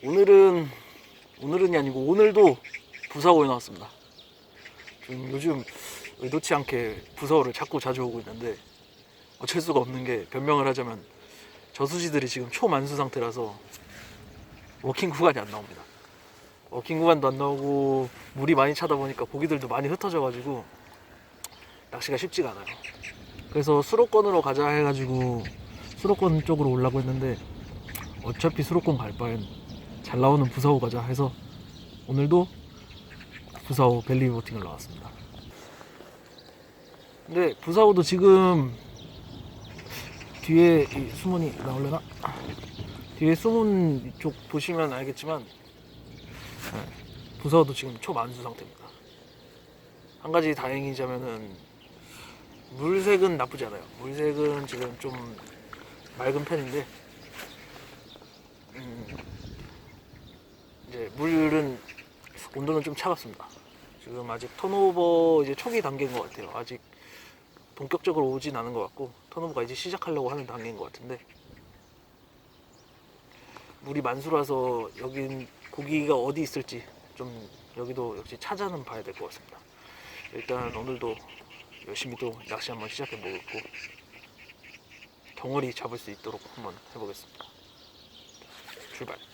오늘은 오늘은이 아니고 오늘도 부사호에 나왔습니다. 좀 요즘 의도치 않게 부사호를 자꾸 자주 오고 있는데 어쩔 수가 없는 게 변명을 하자면 저수지들이 지금 초만수 상태라서 워킹 구간이 안 나옵니다. 워킹 구간도 안 나오고 물이 많이 차다 보니까 고기들도 많이 흩어져 가지고 낚시가 쉽지가 않아요. 그래서 수로권으로 가자 해가지고 수로권 쪽으로 올라고 했는데 어차피 수로권 갈 바엔 잘 나오는 부사호 가자 해서 오늘도 부사호 벨리 보팅을 나왔습니다. 근데 부사호도 지금 뒤에 이 수문이 나올려나? 뒤에 수문 쪽 보시면 알겠지만 네, 부사호도 지금 초만수 상태입니다. 한 가지 다행이자면은 물색은 나쁘지 않아요. 물색은 지금 좀 맑은 편인데 음, 이제 물은 온도는 좀 차갑습니다. 지금 아직 턴오버 이제 초기 단계인 것 같아요. 아직 본격적으로 오진 않은 것 같고 턴오버가 이제 시작하려고 하는 단계인 것 같은데 물이 만수라서 여긴 고기가 어디 있을지 좀 여기도 역시 찾아는 봐야 될 것 같습니다. 일단 오늘도 열심히 또 낚시 한번 시작해 보겠고 덩어리 잡을 수 있도록 한번 해보겠습니다. 출발.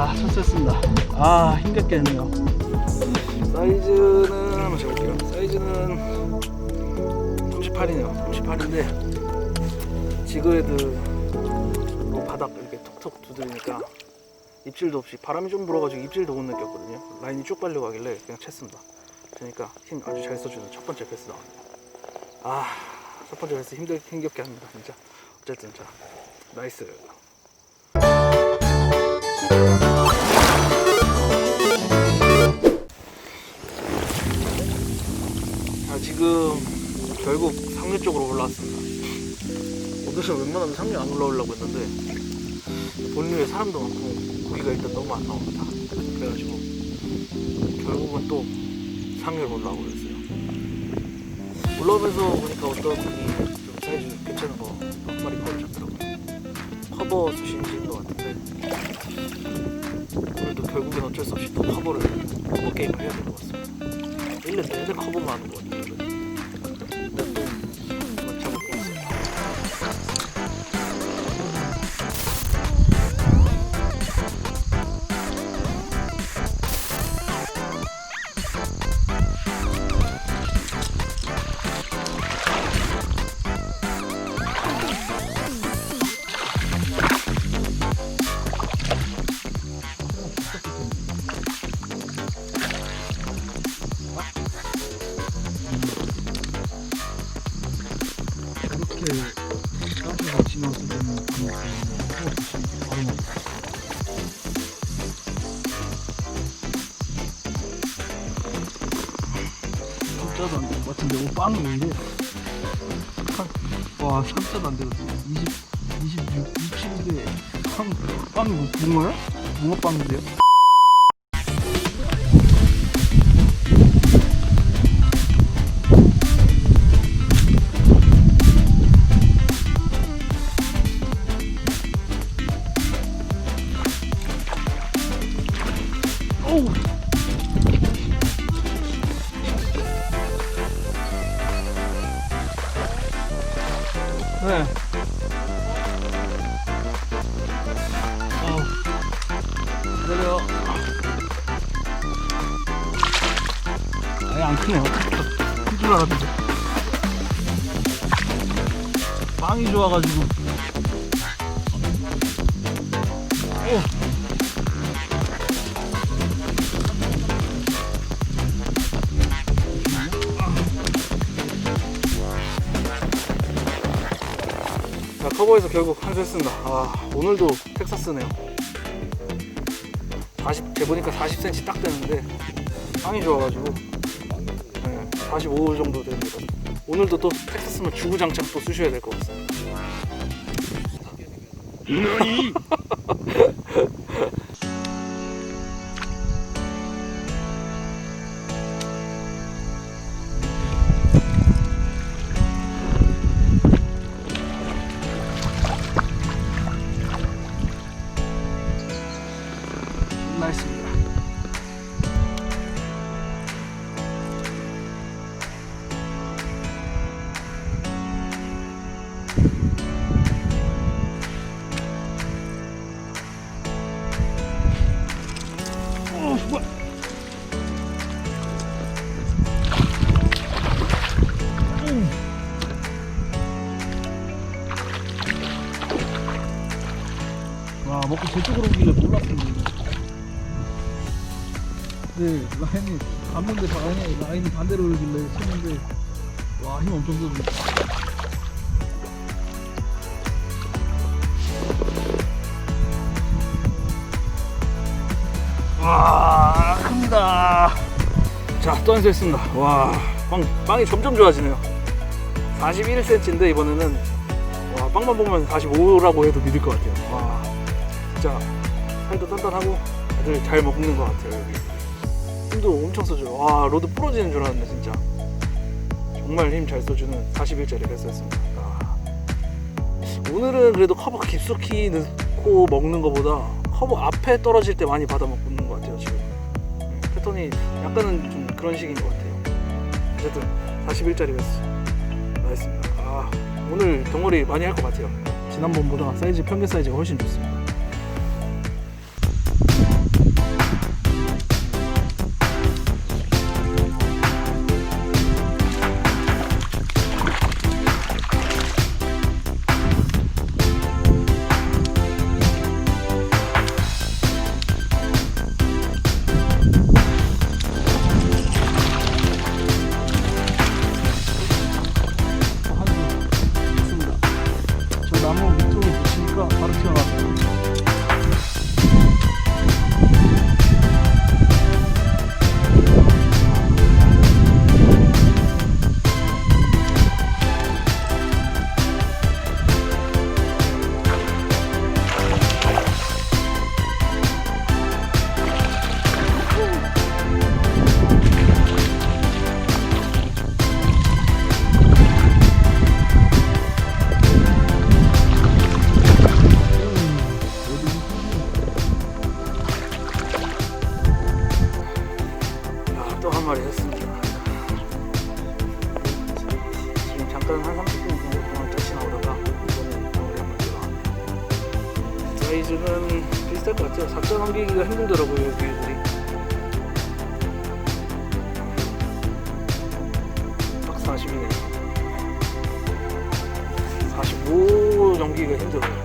자, 첫째습니다. 아, 힘겹게 했네요. 사이즈는 한번 재볼게요. 사이즈는 38이네요. 38인데 지그헤드 뭐 바닥 이렇게 톡톡 두드리니까 입질도 없이 바람이 좀 불어가지고 입질도 못 느꼈거든요. 라인이 쭉 빨려가길래 그냥 챘습니다. 그러니까 힘 아주 잘 써주는 첫 번째 패스 나왔네요. 아, 첫 번째 패스 힘들, 힘겹게 합니다, 진짜. 어쨌든, 자, 나이스. 지금 결국 상류 쪽으로 올라왔습니다. 오늘은 웬만하면 상류 안 올라오려고 했는데, 본류에 사람도 많고, 고기가 일단 너무 안 나옵니다. 그래가지고, 결국은 또 상류로 올라오고 그랬어요. 올라오면서 보니까 어떤 분이 좀 사이즈 괜찮은 거한 마리 걸어줬더라고요. 커버 수신지인 것 같은데 오늘도 결국엔 어쩔 수 없이 또 커버를 커버 게임을 해야 될 것 같습니다. 1년 내내 커버만 하는 것 같아요. 이렇게 깜빡이 지나서 되는 그런 바로 먹 진짜 숫자도 안 되는 것 같은데 오 빵이 있는데 와 3자도 안 되거든 20, 26, 27인데 빵, 빵이 뭐 붕어야? 붕어빵인데요? 네. 어. 기다려. 아예 안 크네요. 큰줄 알았는데. 빵이 좋아가지고. 어. 커버에서 결국 한 수 했습니다. 아 오늘도 텍사스네요. 40 재보니까 40cm 딱 되는데 빵이 좋아가지고 네, 45 정도 됩니다. 오늘도 또 텍사스면 주구장창 또 쑤셔야 될 것 같습니다. 뭐야? 와 먹고 저쪽으로 오길래 몰랐습니다. 네, 라인이 갔는데 라인이, 라인이 반대로 오길래 치는데 와 힘 엄청 들어요. 와 큽니다. 자 또 한수 했습니다. 와 빵, 빵이 점점 좋아지네요. 41cm인데 이번에는 와 빵만 보면 45라고 해도 믿을 것 같아요. 와 진짜 살도 단단하고 애들 잘 먹는 것 같아요 여기. 힘도 엄청 써줘요. 와 로드 부러지는 줄 알았네 진짜. 정말 힘 잘 써주는 41짜리 레스였습니다. 아. 오늘은 그래도 커버 깊숙이 넣고 먹는 것보다 커버 앞에 떨어질 때 많이 받아 먹는 것 같아요 지금. 네, 패턴이 약간은 좀 그런 식인 것 같아요. 어쨌든 41짜리 레스 나였습니다. 아 오늘 덩어리 많이 할 것 같아요. 지난번보다 사이즈 평균 사이즈가 훨씬 좋습니다. 삭자 넘기기가 힘들더라고요, 여기 애들이. 딱 40이네요. 45 넘기기가 힘들어요.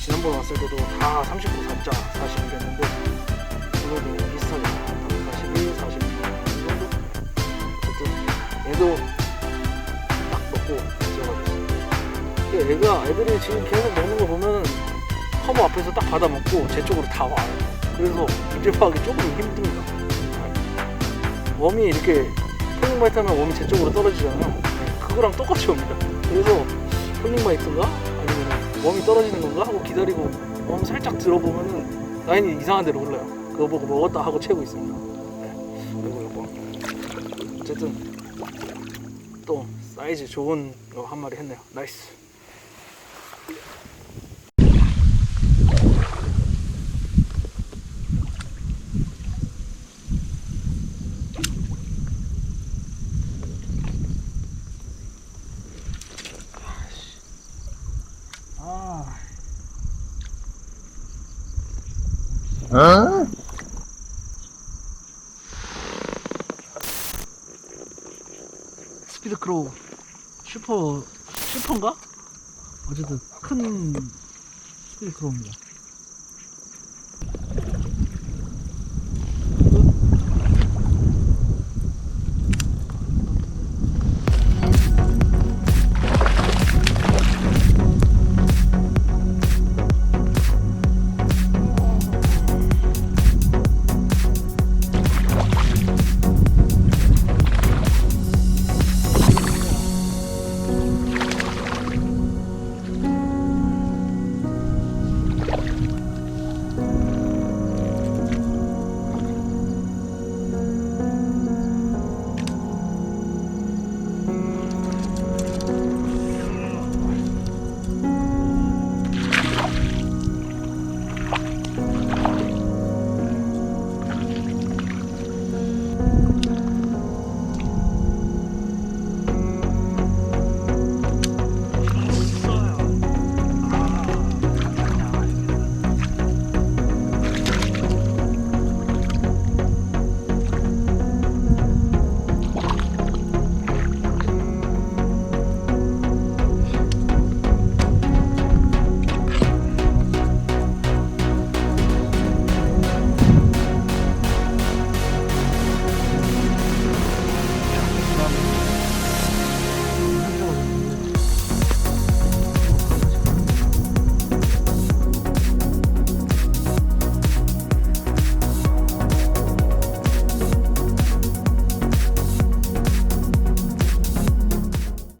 지난번에 왔을 때도 다 39, 4자 40이랬는데 오늘도 비슷하게 41, 42 정도? 어쨌든 얘도 딱 먹고 들어가겠습니다. 근데 얘가 애들이 지금 계속 먹는 거 보면 커버 앞에서 딱 받아 먹고 제 쪽으로 다 와요. 그래서 문제 파악이 조금 힘듭니다. 웜이 이렇게 평균 폴링 바이트 하면 웜이 제 쪽으로 떨어지잖아요. 네, 그거랑 똑같이 옵니다. 그래서 폴링 바이트인가? 아니면 웜이 떨어지는 건가? 하고 기다리고 웜 살짝 들어보면은 라인이 이상한 데로 흘러요. 그거 보고 먹었다 하고 채고 있습니다. 네. 그리고 이거 어쨌든 또 사이즈 좋은 거 한 마리 했네요. 나이스. 아. 스피드 크로우 슈퍼 슈퍼인가? 어쨌든 큰 스피드 크로우입니다.